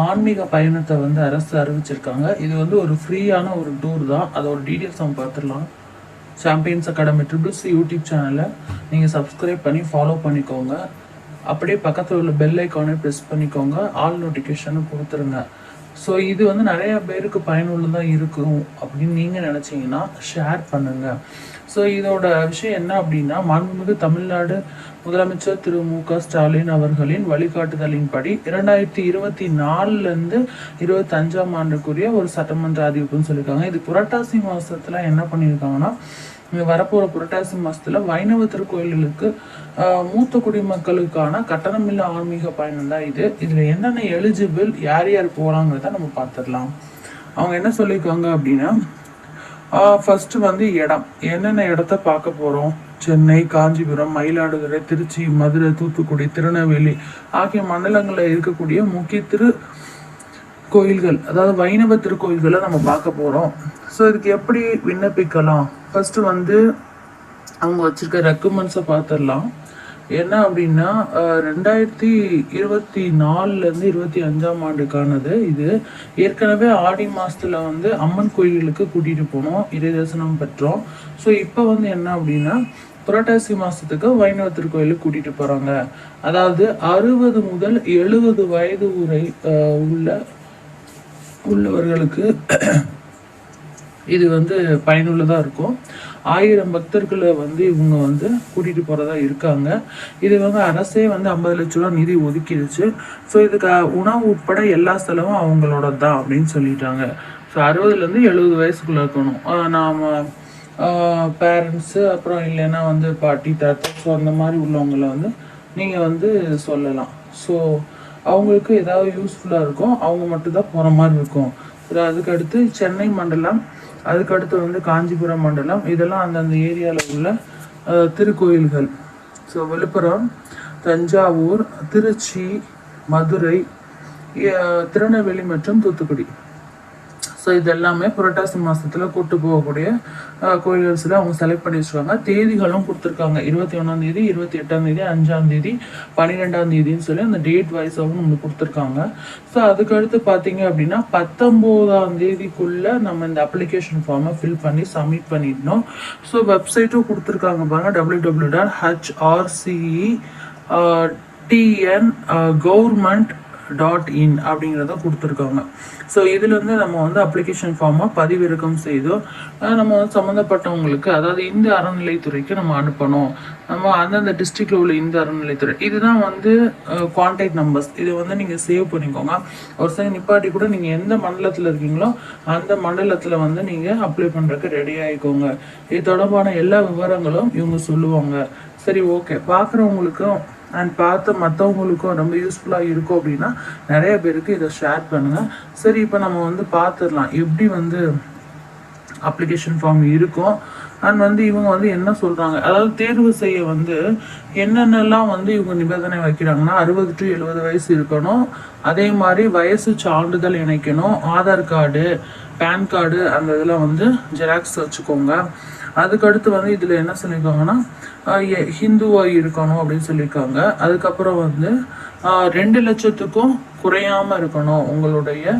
ஆன்மீக பயணத்தை வந்து அரசு அறிவிச்சிருக்காங்க. இது வந்து ஒரு ஃப்ரீயான ஒரு டூர் தான். அதோட டீட்டெயில்ஸ் நம்ம பார்த்துடலாம். சாம்பியன்ஸ் அகாடமி ட்ரிபிள்ஸ் யூடியூப் சேனலை நீங்கள் சப்ஸ்கிரைப் பண்ணி ஃபாலோ பண்ணிக்கோங்க. அப்படியே பக்கத்தில் உள்ள பெல் ஐக்கானே ப்ரெஸ் பண்ணிக்கோங்க. ஆல் நோட்டிஃபிகேஷனும் கொடுத்துருங்க. ஸோ இது வந்து நிறைய பேருக்கு பயனுள்ளதாக இருக்கும் அப்படின்னு நீங்கள் நினச்சிங்கன்னா ஷேர் பண்ணுங்கள் ஸோ இதோட விஷயம் என்ன அப்படின்னா மாண்புமிகு தமிழ்நாடு முதலமைச்சர் திரு மு க ஸ்டாலின் அவர்களின் வழிகாட்டுதலின்படி இரண்டாயிரத்தி இருபத்தி நாலுலேருந்து இருபத்தஞ்சாம் ஆண்டுக்குரிய ஒரு சட்டமன்ற அறிவிப்புன்னு சொல்லியிருக்காங்க. இது புரட்டாசி மாதத்தில் என்ன பண்ணியிருக்காங்கன்னா வரப்போகிற வரப்போற புரட்டாசி மாதத்தில் வைணவ திருக்கோயில்களுக்கு ஆஹ், மூத்த குடிமக்களுக்கான கட்டணமில்லா ஆன்மீக பயணம் தான் இது. இதுல என்னென்ன எலிஜிபிள் யார் யார் போறாங்கிறத நம்ம பார்த்துடலாம். அவங்க என்ன சொல்லியிருக்காங்க அப்படின்னா ஃபர்ஸ்ட் வந்து இடம். என்னென்ன இடத்த பார்க்க போறோம்? சென்னை காஞ்சிபுரம் மயிலாடுதுறை திருச்சி மதுரை தூத்துக்குடி திருநெல்வேலி ஆகிய மண்டலங்களில் இருக்கக்கூடிய முக்கிய திரு கோயில்கள் அதாவது வைணவ திருக்கோயில்களை நம்ம பார்க்க போகிறோம் ஸோ இதுக்கு எப்படி விண்ணப்பிக்கலாம்? ஃபர்ஸ்ட் வந்து அவங்க வச்சிருக்க ரெக்குமெண்ட்ஸை பார்த்துடலாம். என்ன அப்படின்னா அஹ், ரெண்டாயிரத்தி இருபத்தி நாலுலேருந்து இருபத்தி அஞ்சாம் ஆண்டுக்கானது. இது ஏற்கனவே ஆடி மாசத்துல வந்து அம்மன் கோயில்களுக்கு கூட்டிகிட்டு போனோம் இறை தரிசனம் பெற்றோம். ஸோ இப்போ வந்து என்ன அப்படின்னா புரட்டாசி மாசத்துக்கு வைணவ திருக்கோயிலுக்கு கூட்டிட்டு போறாங்க. அதாவது அறுபது முதல் எழுபது வயது உரை உள்ள உள்ளவர்களுக்கு இது வந்து பயனுள்ளதாக இருக்கும். ஆயிரம் பக்தர்களை வந்து இவங்க வந்து கூட்டிகிட்டு போகிறதா இருக்காங்க. இது வந்து அரசே வந்து ஐம்பது லட்ச ரூபா நிதி ஒதுக்கிடுச்சு. ஸோ இதுக்கு உணவு உட்பட எல்லா செலவும் அவங்களோட தான் அப்படின்னு சொல்லிட்டாங்க. ஸோ அறுபதுலேருந்து எழுபது வயசுக்குள்ள இருக்கணும். ஆஹ் நாம பேரண்ட்ஸு அப்புறம் இல்லைன்னா வந்து பாட்டி தாத்தா ஸோ அந்த மாதிரி உள்ளவங்கள வந்து நீங்கள் வந்து சொல்லலாம். ஸோ அவங்களுக்கு ஏதாவது யூஸ்ஃபுல்லாக இருக்கும். அவங்க மட்டும்தான் போகிற மாதிரி இருக்கும். அதுக்கு அதுக்கடுத்து சென்னை மண்டலம் அதுக்கடுத்து வந்து காஞ்சிபுரம் மண்டலம். இதெல்லாம் அந்தந்த ஏரியாவில் உள்ள அஹ், திருக்கோயில்கள். ஸோ விழுப்புரம் தஞ்சாவூர் திருச்சி மதுரை அஹ், திருநெல்வேலி மற்றும் தூத்துக்குடி. ஸோ இது எல்லாமே புரட்டாசி மாதத்தில் கூட்டு போகக்கூடிய கோயில்கள் அவங்க செலக்ட் பண்ணி வச்சுருக்காங்க. தேதிகளும் கொடுத்துருக்காங்க. இருபத்தி ஒன்றாம் தேதி இருபத்தி எட்டாம் தேதி அஞ்சாம் தேதி பன்னிரெண்டாம் சொல்லி அந்த டேட் வைஸாகவும் நம்மளுக்கு கொடுத்துருக்காங்க. ஸோ அதுக்கடுத்து பார்த்தீங்க அப்படின்னா பத்தொம்போதாம் தேதிக்குள்ளே நம்ம இந்த அப்ளிகேஷன் ஃபார்மை ஃபில் பண்ணி சப்மிட் பண்ணிடணும். ஸோ வெப்சைட்டும் கொடுத்துருக்காங்க பாருங்க W W dot HRCE TN government dot in அப்படிங்கிறத கொடுத்துருக்காங்க. ஸோ இதுலேருந்து நம்ம வந்து அப்ளிகேஷன் ஃபார்மாக பதிவிறக்கம் செய்தோ நம்ம வந்து சம்மந்தப்பட்டவங்களுக்கு அதாவது இந்த அறநிலைத்துறைக்கு நம்ம அனுப்பணும். நம்ம அந்தந்த டிஸ்ட்ரிக்டில் உள்ள இந்த அறநிலைத்துறை இதுதான் வந்து கான்டாக்ட் நம்பர்ஸ் இது வந்து நீங்கள் சேவ் பண்ணிக்கோங்க. ஒரு சரி நிப்பாட்டி கூட நீங்கள் எந்த மண்டலத்தில் இருக்கீங்களோ அந்த மண்டலத்தில் வந்து நீங்கள் அப்ளை பண்ணுறதுக்கு ரெடி ஆகிக்கோங்க இது தொடர்பான எல்லா விவரங்களும் இவங்க சொல்லுவாங்க. சரி ஓகே பார்க்குறவங்களுக்கும் அண்ட் பார்த்து மற்றவங்களுக்கும் ரொம்ப யூஸ்ஃபுல்லாக இருக்கும் அப்படின்னா நிறைய பேருக்கு இதை ஷேர் பண்ணுங்கள் சரி இப்போ நம்ம வந்து பார்த்துடலாம். எப்படி வந்து அப்ளிகேஷன் ஃபார்ம் இருக்கும்? அண்ட் வந்து இவங்க வந்து என்ன சொல்கிறாங்க அதாவது தேர்வு செய்ய வந்து என்னென்னலாம் வந்து இவங்க நிபந்தனை வைக்கிறாங்கன்னா அறுபது டு எழுபது வயசு இருக்கணும். அதே மாதிரி வயசு சான்றிதழ் இணைக்கணும். ஆதார் கார்டு பேன் கார்டு அந்த இதெல்லாம் வந்து ஜெராக்ஸ் வச்சுக்கோங்க. அதுக்கடுத்து வந்து இதில் என்ன சொல்லியிருக்காங்கன்னா ஹிந்துவாக எ- இருக்கணும் அப்படின்னு சொல்லியிருக்காங்க. அதுக்கப்புறம் வந்து ரெண்டு லட்சத்துக்கும் குறையாமல் இருக்கணும் உங்களுடைய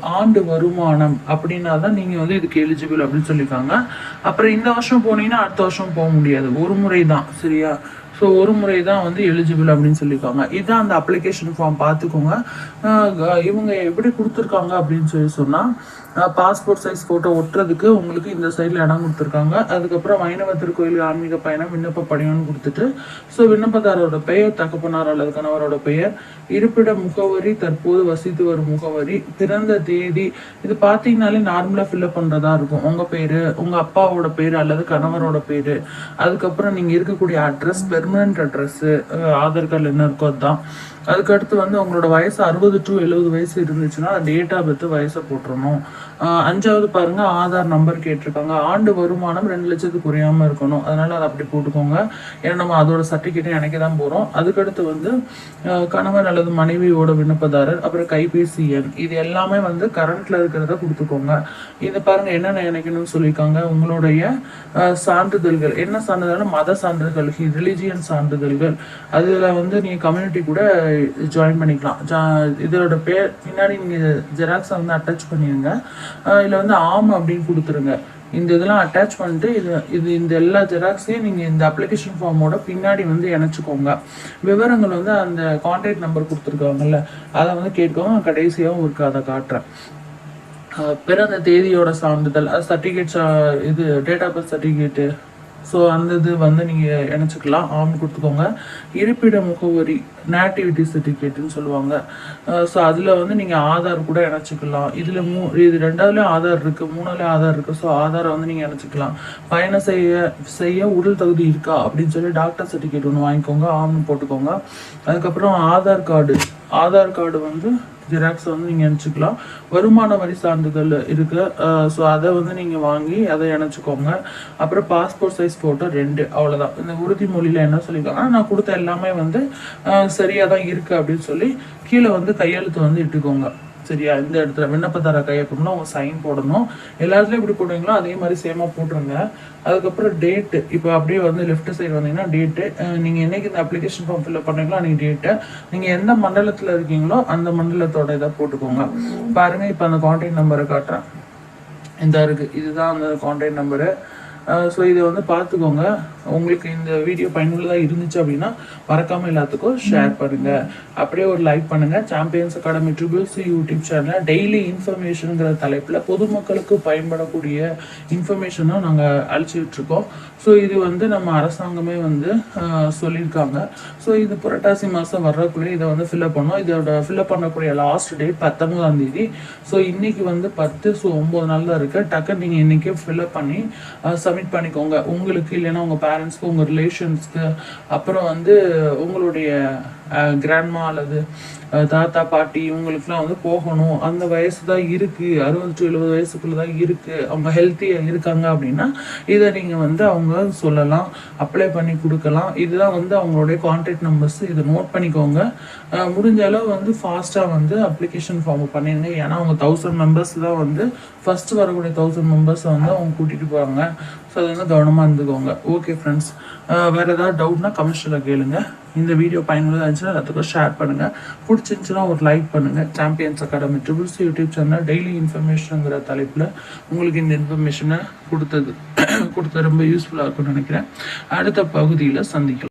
ஆண்டு வருமானம் அப்படின்னா தான் நீங்கள் வந்து இதுக்கு எலிஜிபிள் அப்படின்னு சொல்லியிருக்காங்க. அப்புறம் இந்த வருஷம் போனீங்கன்னா அடுத்த வருஷம் போக முடியாது. ஒரு முறை தான் சரியா? ஸோ ஒரு முறை தான் வந்து எலிஜிபிள் அப்படின்னு சொல்லியிருக்காங்க. இதுதான் அந்த அப்ளிகேஷன் ஃபார்ம் பார்த்துக்கோங்க. இவங்க எப்படி கொடுத்துருக்காங்க அப்படின்னு சொல்லி சொன்னால் பாஸ்போர்ட் சைஸ் ஃபோட்டோ ஒட்டுறதுக்கு உங்களுக்கு இந்த சைடில் இடம் கொடுத்துருக்காங்க. அதுக்கப்புறம் வைணவ திருக்கோயில் ஆன்மீக பயணம் விண்ணப்ப படிவம்னு கொடுத்துட்டு ஸோ விண்ணப்பதாரரோட பெயர் தகப்பனார் அல்லது கணவரோட பெயர் இருப்பிட முகவரி தற்போது வசித்து வரும் முகவரி பிறந்த தேதி இது பார்த்தீங்கனாலே நார்மலாக ஃபில்அப் பண்ணுறதா இருக்கும். உங்கள் பேர் உங்கள் அப்பாவோட பேர் அல்லது கணவரோட பேர் அதுக்கப்புறம் நீங்கள் இருக்கக்கூடிய address permanent address uh, Aadhaar கார்டில் என்ன இருக்கோ அதுதான். அதுக்கடுத்து வந்து உங்களோட வயசு அறுபது டு எழுபது வயசு இருந்துச்சுன்னா டேட் ஆஃப் பர்த் வயசை போட்டுறணும். அஞ்சாவது பாருங்க ஆதார் நம்பர் கேட்டிருக்காங்க. ஆண்டு வருமானம் ரெண்டு லட்சத்துக்கு குறையாம இருக்கணும். அதனால அதை அப்படி போட்டுக்கோங்க. ஏன்னா நம்ம அதோட சர்டிஃபிகேட்டை இணைக்க தான் போறோம். அதுக்கடுத்து வந்து கணவன் அல்லது மனைவியோட விண்ணப்பதாரர் அப்புறம் கைபேசி எண். இது எல்லாமே வந்து கரண்ட்ல இருக்கிறத கொடுத்துக்கோங்க. இது பாருங்க என்னென்ன இணைக்கணும்னு சொல்லியிருக்காங்க. உங்களுடைய சான்றிதழ்கள். என்ன சான்றிதழ் மத சான்றிதழ்கள் ரிலிஜியன் சான்றிதழ்கள். அதுல வந்து நீங்க கம்யூனிட்டி கூட ஜாயின் பண்ணிக்கலாம். ஜா இதோட பேர் பின்னாடி நீங்கள் ஜெராக்ஸை வந்து அட்டாச் பண்ணிடுங்க இதில் வந்து ஆம் அப்படின்னு கொடுத்துருங்க. இந்த இதெல்லாம் அட்டாச் பண்ணிட்டு இது இது இந்த எல்லா ஜெராக்ஸையும் நீங்கள் இந்த அப்ளிகேஷன் ஃபார்மோட பின்னாடி வந்து இணைச்சிக்கோங்க. விவரங்கள் வந்து அந்த கான்டாக்ட் நம்பர் கொடுத்துருக்காங்கல்ல அதை வந்து கேட்கவும் கடைசியாகவும் இருக்கு அதை காட்டுறேன். பிறந்த தேதியோட சான்றிதழ் அது சர்டிஃபிகேட் இது date of birth certificate so அந்த இது வந்து நீங்கள் இணைச்சிக்கலாம் ஆம் கொடுத்துக்கோங்க. இருப்பிட முகவரி நேட்டிவிட்டி சர்டிஃபிகேட்டுன்னு சொல்லுவாங்க. ஸோ அதில் வந்து நீங்கள் ஆதார் கூட இணைச்சிக்கலாம். இதில் மூ இது ரெண்டாவதுலேயும் ஆதார் இருக்குது மூணாவதுலேயும் ஆதார் இருக்குது ஸோ ஆதாரை வந்து நீங்கள் இணைச்சிக்கலாம். பயணம் செய்ய செய்ய உடல் தகுதி இருக்கா? அப்படின்னு சொல்லி டாக்டர் சர்டிஃபிகேட் ஒன்று வாங்கிக்கோங்க ஆம்னு போட்டுக்கோங்க. அதுக்கப்புறம் ஆதார் கார்டு. ஆதார் கார்டு வந்து ஜெராக்ஸ் வந்து நீங்கள் இணைச்சிக்கலாம். வருமான வரி சான்றிதழ் இருக்கு. ஸோ அதை வந்து நீங்கள் வாங்கி அதை இணைச்சிக்கோங்க. அப்புறம் பாஸ்போர்ட் சைஸ் ஃபோட்டோ ரெண்டு அவ்வளோதான் இந்த உறுதிமொழியில் என்ன சொல்லியிருக்காங்கன்னா நான் கொடுத்த எல்லாமே வந்து சரியாக தான் இருக்கு அப்படின்னு சொல்லி கீழே வந்து கையெழுத்து வந்து இட்டுக்கோங்க. சரியா? இந்த இடத்துல விண்ணப்பதார கையெழுத்துனா உங்க சைன் போடணும். எல்லா இடத்துலையும் எப்படி போடுவீங்களோ அதே மாதிரி சேமா போட்டுருங்க. அதுக்கப்புறம் டேட்டு இப்போ அப்படியே வந்து லெஃப்ட் சைடு வந்தீங்கன்னா டேட்டு நீங்கள் என்னைக்கு இந்த அப்ளிகேஷன் ஃபார்ம் ஃபில்அப் பண்ணீங்களோ அன்னைக்கு டேட்டு நீங்கள் எந்த மண்டலத்தில் இருக்கீங்களோ அந்த மண்டலத்தோட இதை போட்டுக்கோங்க. பாருங்க இப்போ அந்த கான்டாக்ட் நம்பரை காட்டுறேன். இந்த இருக்கு. இதுதான் அந்த கான்டாக்ட் நம்பரு ஸோ இதை வந்து பார்த்துக்கோங்க. உங்களுக்கு இந்த வீடியோ பயனுள்ளதாக இருந்துச்சு அப்படின்னா மறக்காமல் எல்லாத்துக்கும் ஷேர் பண்ணுங்கள் அப்படியே ஒரு லைக் பண்ணுங்கள் சாம்பியன்ஸ் அகாடமி ட்ரிபிள்ஸ் யூடியூப் சேனலில் டெய்லி இன்ஃபர்மேஷனுங்கிற தலைப்பில் பொதுமக்களுக்கு பயன்படக்கூடிய இன்ஃபர்மேஷனும் நாங்கள் அழிச்சிட்ருக்கோம் ஸோ இது வந்து நம்ம அரசாங்கமே வந்து சொல்லியிருக்காங்க. ஸோ இது புரட்டாசி மாதம் வர்றக்குள்ளே இதை வந்து ஃபில்அப் பண்ணோம். இதோட ஃபில்அப் பண்ணக்கூடிய லாஸ்ட் டேட் பத்தொன்பதாம் தேதி. ஸோ இன்றைக்கி வந்து பத்து ஸோ ஒம்பது நாள் தான் இருக்குது டக்குன்னு நீங்கள் இன்றைக்கே ஃபில்அப் பண்ணி சப்மிட் பண்ணிக்கோங்க. உங்களுக்கு இல்லைன்னா உங்கள் பேரண்ட்ஸ்க்கு உங்கள் ரிலேஷன்ஸ்க்கு அப்புறம் வந்து உங்களுடைய கிராண்ட்மா அல்லது தாத்தா பாட்டி இவங்களுக்குலாம் வந்து போகணும். அந்த வயசு தான் இருக்குது அறுபது டு எழுபது வயசுக்குள்ள தான் இருக்குது அவங்க ஹெல்த்தியாக இருக்காங்க அப்படின்னா இதை நீங்கள் வந்து அவங்க சொல்லலாம். அப்ளை பண்ணி கொடுக்கலாம். இதுதான் வந்து அவங்களுடைய கான்டாக்ட் நம்பர்ஸ் இதை நோட் பண்ணிக்கோங்க. முடிஞ்ச அளவு வந்து ஃபாஸ்ட்டாக வந்து அப்ளிகேஷன் ஃபார்ம் பண்ணிடுங்க. ஏன்னா அவங்க தௌசண்ட் மெம்பர்ஸ் தான் வந்து ஃபஸ்ட்டு வரக்கூடிய தௌசண்ட் மெம்பர்ஸை வந்து அவங்க கூட்டிகிட்டு போகிறாங்க ஸோ அது வந்து கவனமாக இருந்துக்கோங்க. ஓகே ஃப்ரெண்ட்ஸ் வேறு ஏதாவது டவுட்னா கமெண்ட்ஸில் கேளுங்க. இந்த வீடியோ பயனுள்ளதாக இருந்துச்சுன்னா எல்லாத்துக்கும் ஷேர் பண்ணுங்கள் பிடிச்சிருந்துச்சுன்னா ஒரு லைக் பண்ணுங்கள் champions academy triples YouTube channel daily இன்ஃபர்மேஷனுங்கிற தலைப்பில் உங்களுக்கு இந்த இன்ஃபர்மேஷனை கொடுத்தது. கொடுத்த ரொம்ப யூஸ்ஃபுல்லாக இருக்கும்னு நினைக்கிறேன். அடுத்த பகுதியில் சந்திக்கலாம்.